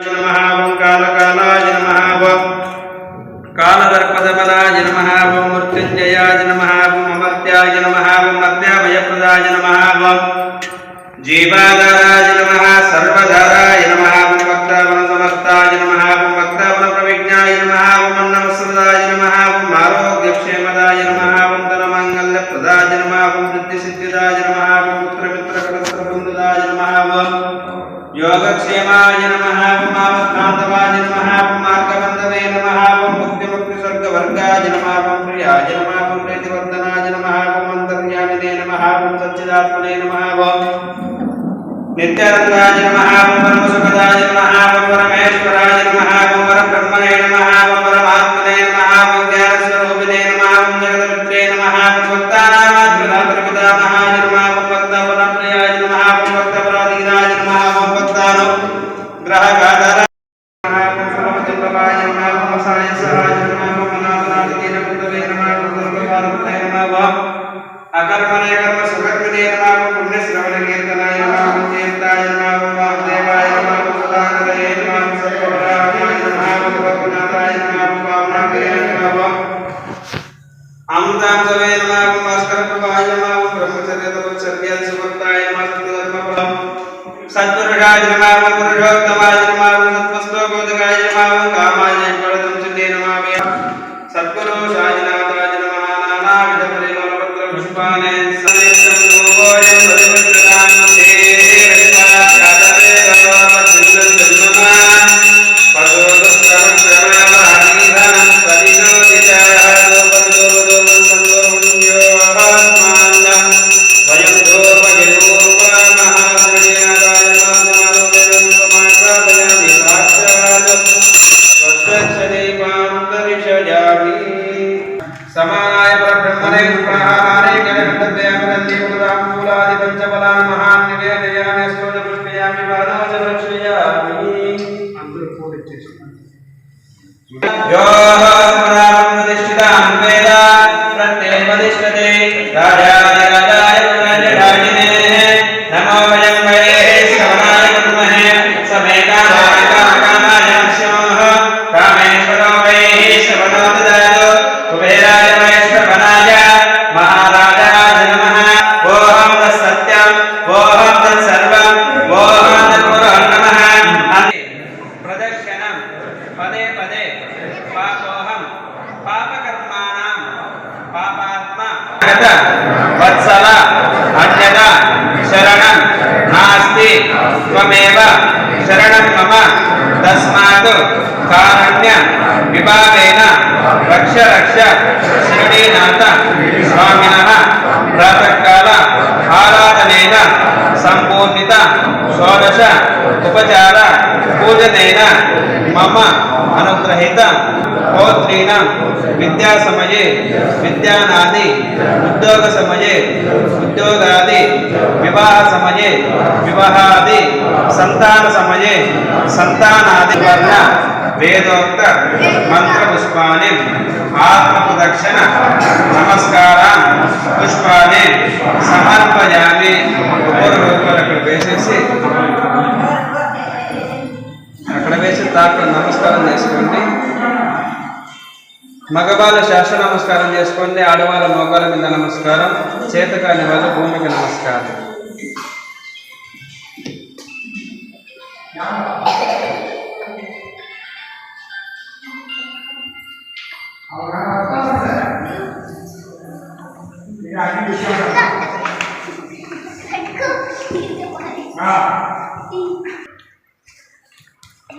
నమః ఓం కాలకాలాయ నమః ఓం కాలదర్పదమలాయ నమః ఓం మృత్యుంజయాయ నమః ఓం అమర్త్యాయ నమః ఓం అభ్యాభయప్రదాయ నమః ఓం జీవాధారాయ నమః సర్వధారాయ నమః ఓం భక్తావన సమస్తాయ నమః ఓం భక్తావన ప్రవిజ్ఞాయ నమః ఓం అన్నవసదాయ నమః ఓం ఆరోగ్యక్షేమదాయ నమః ఓం ధనమాంగల్యప్రదాయ యోగక్షేమాయ నమః ఉమావత్కాంతవాయ నమః మార్గబంధవే నమః ఓం ముక్తిముక్తి స్వర్గవర్గాయ నమః ఓం ప్రియాయ నమః ఓం ప్రీతివర్ధనాయ నమః ఓం అంతర్యామినే నమః ఓం సచ్చిదాత్మనే నమః ఓం నిత్యానందాయ నమః ఓం పరమసుఖదాయ నమః ఓం పరమేశ్వరాయ నమః ఓం పరబ్రహ్మణే నమః अकर्मणे कर्म सुकर्मणे नमः पुण्यश्रवण कीर्तनाय नमः तीर्थाय नमः वामदेवाय नमः सुदानदये नमः सर्वभूताय नमः भगवत्नाथाय नमः पावनाय नमः अमृतांतवे नमः भास्करपाय नमः ब्रह्मचर्य तपस्या सुभक्ताय नमः सत्पुरुषाय नमः पुरुषोत्तमाय नमः వత్సల అన్యద శరణం నాస్తి త్వమేవ శరణం మమ తస్మాత్ కారుణ్య విభావేన రక్ష రక్ష శిరణీనాథ స్వామిన ప్రాతకాల ఆరాధనేన సంపూర్ణిత షోడశ ఉపచార పూజనేన మమ అనుగ్రహిత పౌత్రీణ విద్యా సమయే విద్యానాది ఉద్యోగ సమయే ఉద్యోగాది వివాహ సమయే వివాహాది సంతాన సమయే సంతానాది వర్ణ వేదోక్త మంత్ర పుష్పాన్ని ఆత్మ ప్రదక్షిణ నమస్కారం పుష్పాన్ని సమర్పయామి ఒక్కొరు రూపాయలు అక్కడ వేసేసి దాంట్లో నమస్కారం చేసుకోండి మగవాళ్ళ శాస్త్ర నమస్కారం చేసుకోండి ఆడవాళ్ళ మగవాళ్ళ మీద నమస్కారం చేతకాని వాళ్ళ భూమికి నమస్కారం. ఓం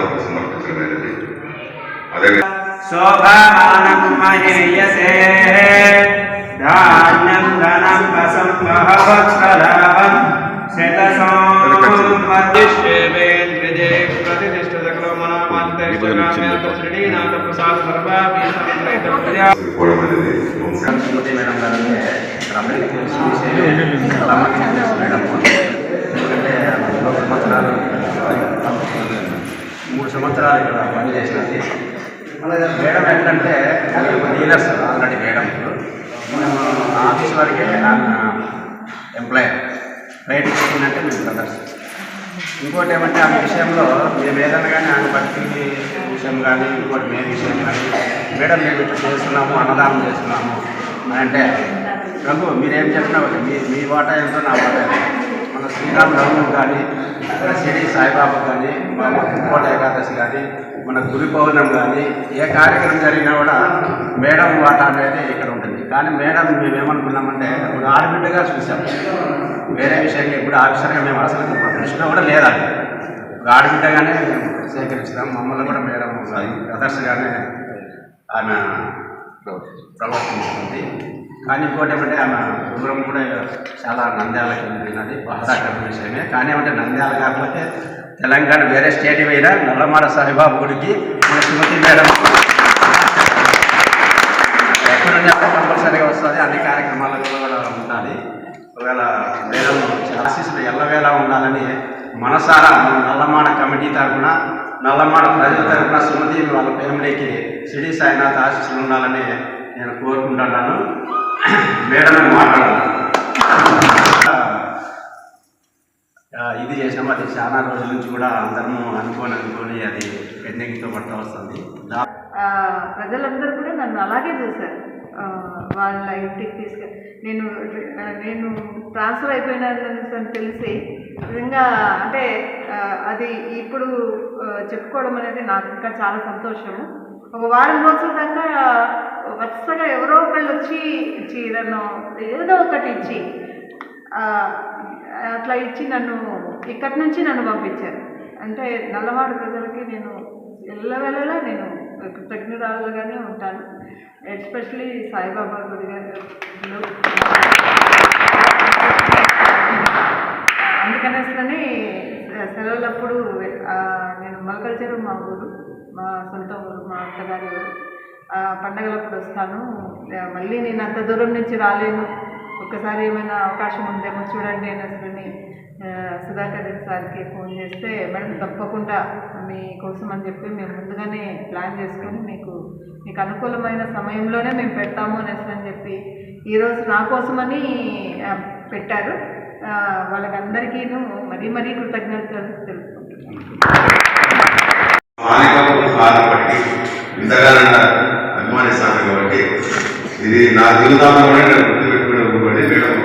శ్రద్ధలతో బాబా వారికి పాదపు సమర్పించడమైనది అదే శోభమానం మహేయసే ధాన్యం ధనం వసం బహవత్సలాభం శతసోమర్దిష్యేవేంద్రిజే ప్రతిష్ఠిత శ్రీనాథ ప్రసాద సర్వాభి పోవడం అనేది వంశం. స్మృతి మేడం గారికి ఇక్కడ అందరికీ తెలిసిన విషయం రమ్మకి తెలుసు మేడం ఎందుకంటే మూడు సంవత్సరాలు మూడు సంవత్సరాలు ఇక్కడ పనిచేసినది మేడం ఏంటంటే డీలర్స్ ఆల్రెడీ మేడం మేము ఆఫీస్ వరకే ఎంప్లాయర్. బయటకు వచ్చిందంటే మేము బ్రదర్స్ ఇంకోటి ఏమంటే ఆ విషయంలో మేము ఏదైనా కానీ ఆమె భక్తి విషయం కానీ ఇంకోటి మేము విషయం కానీ మేడం మేము ఇట్లా చేస్తున్నాము అన్నదానం చేస్తున్నాము అని అంటే ప్రభు మీరేం చెప్పినా ఒకటి. మీ మీ వాటా ఎంతో నా వాటా. మన శ్రీరామ్ నవమి కానీ షిరిడి సాయిబాబా కానీ మన కోట ఏకాదశి కానీ మన గురి పౌర్ణం కానీ ఏ కార్యక్రమం జరిగినా కూడా మేడం వాట అనేది ఇక్కడ ఉంటుంది. కానీ మేడం మేమేమనుకున్నామంటే ఒక ఆడబిడ్డగా చూసాం వేరే విషయంగా ఇప్పుడు ఆఫీసర్గా మేము అసలు మా దృష్టిలో కూడా లేదా ఒక ఆడబిడ్డగానే మేము సేకరించినాం. మమ్మల్ని కూడా మేడం బ్రదర్స్గానే ఆమె ప్రవర్తించుకుంది కానీ ఇంకోటి ఏమంటే ఆమె దూరం కూడా చాలా నంద్యాలకి వెళ్ళినది బాధాకరమైన విషయమే. కానీ ఏమంటే నంద్యాల కాకపోతే తెలంగాణ వేరే స్టేట్ పోయినా నల్లమాడ సాయిబాబు గుడికి మన సుమతి మేడం ఎక్కడున్నా కంపల్సరీగా వస్తుంది. అన్ని కార్యక్రమాలకు కూడా ఉంటుంది. ఒకవేళ మేడం ఆశీస్సులు ఎల్లవేళ ఉండాలని మనసారా మన నల్లమాడ కమిటీ తరఫున నల్లమాడ ప్రజల తరఫున సుమతి వాళ్ళ ఫ్యామిలీకి సిడి సాయినాథ్ ఆశీస్సులు ఉండాలని నేను కోరుకుంటున్నాను. మేడం మాట్లాడాలి ఇది చేసాము అది చాలా రోజుల నుంచి కూడా అందరము అనుకోని అనుకొని అది పెండింగ్తో పట్ట వస్తుంది. ప్రజలందరూ కూడా నన్ను అలాగే చూశారు. వాళ్ళ ఇంటికి తీసుకు నేను నేను ట్రాన్స్ఫర్ అయిపోయినానని తెలిసి నిజంగా అంటే అది ఇప్పుడు చెప్పుకోవడం అనేది నాకు ఇంకా చాలా సంతోషము. ఒక వారం రోజుల దాకా వరుసగా ఎవరో ఒకళ్ళు వచ్చి చీరను ఏదో ఒకటి ఇచ్చి అట్లా ఇచ్చి నన్ను ఇక్కడి నుంచి నన్ను పంపించారు. అంటే నల్లవాడు ప్రజలకి నేను ఎల్లవెల్లలా నేను కృతజ్ఞురాలుగానే ఉంటాను. ఎస్పెషలీ సాయిబాబా గుడి గారు. అందుకనేసని సెలవులప్పుడు నేను మలకల్చరు మా ఊరు మా సొంత ఊరు మా అత్తగారి ఊరు. పండగలప్పుడు వస్తాను. మళ్ళీ నేను అంత దూరం నుంచి రాలేను. ఒక్కసారి ఏమైనా అవకాశం ఉందేమో చూడండి అనేసి సుధాకర్ రెడ్డి సార్కి ఫోన్ చేస్తే మేడం తప్పకుండా మీకోసం అని చెప్పి మేము ముందుగానే ప్లాన్ చేసుకొని మీకు మీకు అనుకూలమైన సమయంలోనే మేము పెడతాము అనేసి అని చెప్పి ఈరోజు నా కోసమని పెట్టారు. వాళ్ళకందరికీ వాళ్ళకందరికీను మరీ మరీ కృతజ్ఞతలు తెలుపుకుంటున్నాను. అభిమానిస్తాను కాబట్టి ఇది నా జీవితంలో కూడా నేను గుర్తుపెట్టుకునే మేడం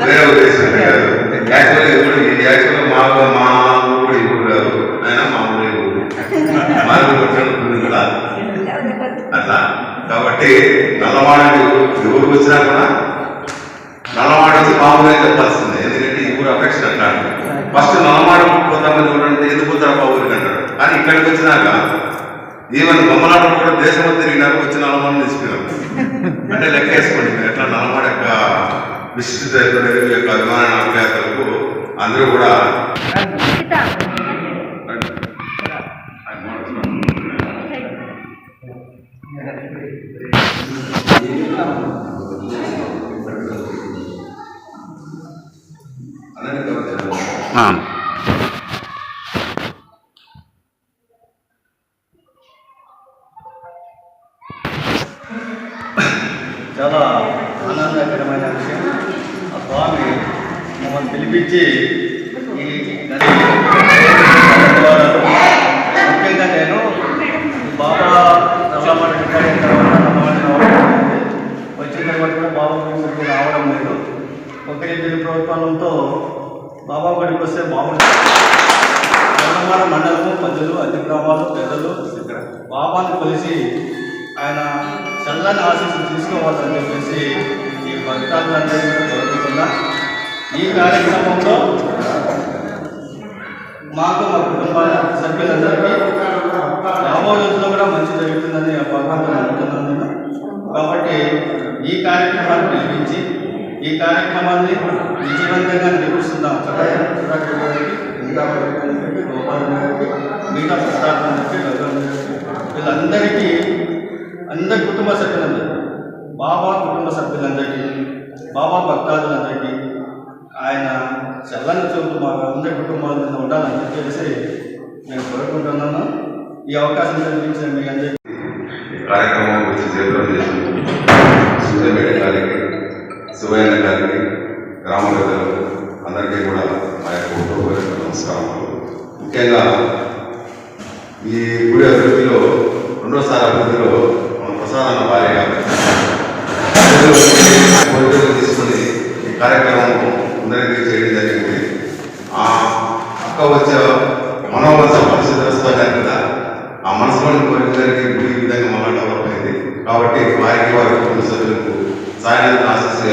వేరే ఉద్దేశం కాదు. యాక్చువల్గా ఇప్పుడు ఇది యాక్చువల్గా మా మా ఊరు ఇప్పుడు కాదు. అయినా మా ఊరు వచ్చినట్టుంది కదా. అట్లా. కాబట్టి నల్లవాడ ఎవరికి వచ్చినా కూడా నల్లవాడ వచ్చి బాబుగా చెప్పాల్సిందే ఎందుకంటే ఈ ఊరు అఫెక్షన్ అంటారు ఫస్ట్ నల్లవాడ పోతామని చూడండి ఎందుకు పోతారా ఊరికి అంటారు. కానీ ఇక్కడికి వచ్చినాక ఈవెన్ బొమ్మలాటలు కూడా దేశం తిరిగినాక వచ్చి నల్లవాడిని తీసుకున్నారు అంటే లెక్క వేసుకోండి ఎట్లా నల్లవాడ యొక్క విశిష్టత యొక్క అభిమాన ఆప్యాయతలకు అందరూ కూడా గుడికి రావడం లేదు. ఒకరి ప్రభుత్వంతో బాబా గుడికి వస్తే బాగుంటుంది. తెలంగాణ మండలము ప్రజలు అన్ని గ్రామాలు పెద్దలు ఇక్కడ. బాబాను కొలిసి ఆయన చల్లని ఆశీస్సు తీసుకోవాలని చెప్పేసి ఈ భక్తాదులందరికీ కోరుకుంటున్నా. ఈ కార్యక్రమంలో మాకు మా కుటుంబ సభ్యులందరికీ రాబోయే రోజుల్లో కూడా మంచి జరుగుతుందని భగవంతుని అనుకుంటున్నాను కాబట్టి ఈ కార్యక్రమాన్ని పిలిపించి ఈ కార్యక్రమాన్ని విజయవంతంగా నిర్వహిస్తున్నాం. చక్కగా గారికి ఇంకా గారికి గోపాల్ గారికి మిగతా ప్రసాద్ గారికి వీళ్ళందరికీ అందరి కుటుంబ సభ్యులందరికీ బాబా కుటుంబ సభ్యులందరికీ బాబా భక్తాదులందరికీ ఆయన చల్లని చూపు మా అందరి కుటుంబాల మీద ఉండాలని చెప్పేసి నేను కోరుకుంటున్నాను. ఈ అవకాశం కల్పించిన మీ అందరికీ కార్యక్రమం వచ్చి చేసిన గారికి శివయ్య గారికి గ్రామ పెద్దలకు అందరికీ కూడా మా యొక్క హృదయపూర్వక నమస్కారములు ముఖ్యంగా ఈ గుడి అభివృద్ధిలో రెండోసారి అభివృద్ధిలో మన ప్రసాద్ అన్న భార్య కోరికలు తీసుకుని ఈ కార్యక్రమం అందరికీ చేయడం జరిగింది ఆ అక్క వచ్చే మనోవంశ పరిస్థితి కదా ఆ మనసులోని కోరికలకి ఈ విధంగా మళ్ళా అయింది. కాబట్టి వారికి వారి కుటుంబ సభ్యులకు సాయం ఆశిస్తూ